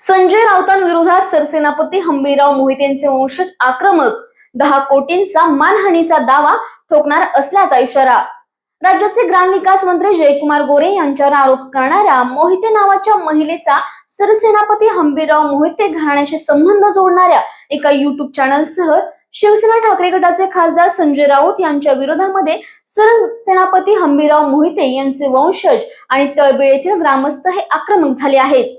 संजय राऊतांविरोधात सरसेनापती हंबीरराव मोहितेंचे वंशज आक्रमक. दहा कोटींचा मानहानीचा दावा ठोकणार असल्याचा इशारा. राज्याचे ग्रामविकास मंत्री जयकुमार गोरे यांच्यावर आरोप करणाऱ्या मोहिते नावाच्या महिलेचा सरसेनापती हंबीरराव मोहिते घराण्याशी संबंध जोडणाऱ्या एका युट्यूब चॅनलसह शिवसेना ठाकरे गटाचे खासदार संजय राऊत यांच्या विरोधामध्ये सरसेनापती हंबीरराव मोहिते यांचे वंशज आणि तळबेळ येथील ग्रामस्थ हे आक्रमक झाले आहेत.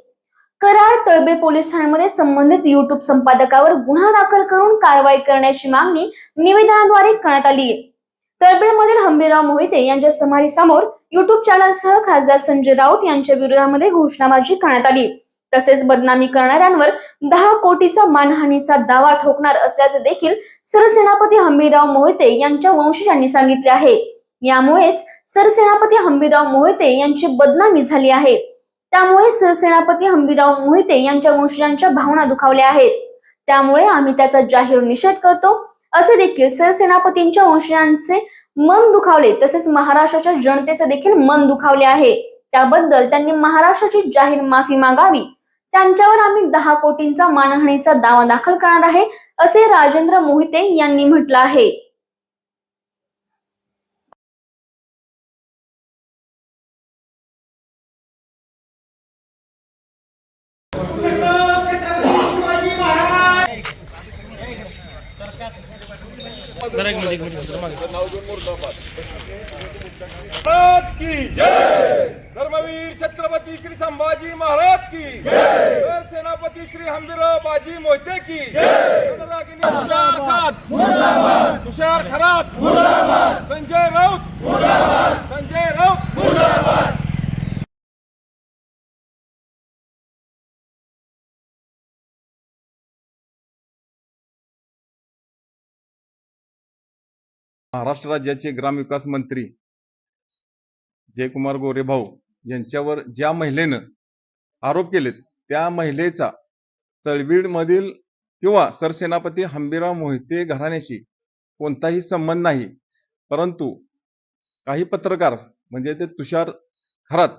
कराड तळबे पोलीस ठाण्यामध्ये संबंधित युट्यूब संपादकावर गुन्हा दाखल करून कारवाई करण्याची मागणी निवेदनाद्वारे करण्यात आली तळबेळमधील हंबीरराव मोहिते यांच्या समाधीसमोर युट्यूब चॅनलसह खासदार संजय राऊत यांच्या विरोधामध्ये घोषणाबाजी करण्यात आली तसेच बदनामी करणाऱ्यांवर दहा कोटीचा मानहानीचा दावा ठोकणार असल्याचे देखील सरसेनापती हंबीराव मोहिते यांच्या वंशजांनी सांगितले आहे. यामुळेच सरसेनापती हंबीराव मोहिते यांची बदनामी झाली आहे. त्यामुळे सरसेनापती हंबीराव मोहिते यांच्या वंशजांच्या भावना दुखावल्या आहेत. त्यामुळे आम्ही त्याचा जाहीर निषेध करतो. असे देखील सरसेनापतींच्या वंशजांचे मन दुखावले तसेच महाराष्ट्राच्या जनतेचे देखील मन दुखावले आहे. त्याबद्दल त्यांनी महाराष्ट्राची जाहीर माफी मागावी. त्यांच्यावर आम्ही दहा कोटींचा मानहानीचा दावा दाखल करणार आहे असे राजेंद्र मोहिते यांनी म्हटलं आहे. जरा एक मिनिट एक मिनिट जरा मागे. महाराज की धर्मवीर छत्रपती श्री संभाजी महाराज की जय। सेनापती श्री हंबीरराव बाजी मोहिते की रणरागिणी तुषार खात तुषार खरात संजय राऊत महाराष्ट्र राज्याचे ग्रामविकास मंत्री जयकुमार गोरे भाऊ यांच्यावर ज्या महिलेनं आरोप केलेत त्या महिलेचा तळबीडमधील किंवा सरसेनापती हंबीराव मोहिते घराण्याशी कोणताही संबंध नाही. परंतु काही पत्रकार म्हणजे ते तुषार खरात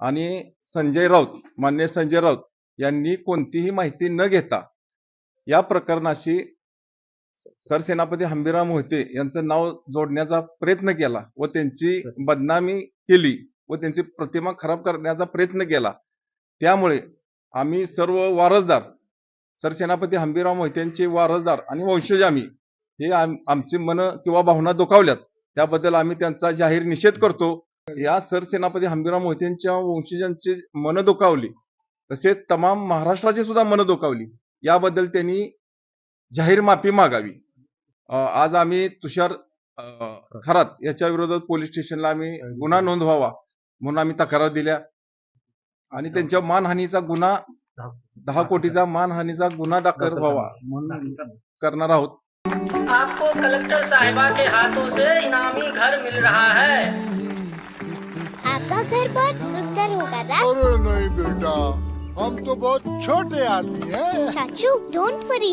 आणि संजय राऊत मान्य संजय राऊत यांनी कोणतीही माहिती न घेता या प्रकरणाशी सरसेनापती हंबीराव मोहिते यांचं नाव जोडण्याचा प्रयत्न केला व त्यांची बदनामी केली व त्यांची प्रतिमा खराब करण्याचा प्रयत्न केला. त्यामुळे आम्ही सर्व वारसदार सरसेनापती हंबीराव मोहितेंचे वारसदार आणि वंशज आम्ही हे आमचे आमची मन किंवा भावना दुखावल्यात. त्याबद्दल आम्ही त्यांचा जाहीर निषेध करतो. या सरसेनापती हंबीराव मोहितेंच्या वंशजांची मन दुखावली. तसेच तमाम महाराष्ट्राची सुद्धा मन दुखावली. याबद्दल त्यांनी जाहीर माफी मागावी आज आम्ही तुषार खरात याच्या विरोधात पोलीस स्टेशनला आम्ही गुन्हा नोंदवावा म्हणून आम्ही तक्रार दिल्या. आणि त्यांच्या मानहानीचा गुन्हा दहा कोटीचा मानहानीचा गुन्हा दाखल व्हावा म्हणून करणार. आहोत. आपको कलेक्टर साहिबा के हाथों से इनामी घर मिल रहा है। आपका घर बहुत सुंदर होगा अरे नहीं बेटा हम तो बहुत छोटे आदमी हैं। चाचू डोंट वरी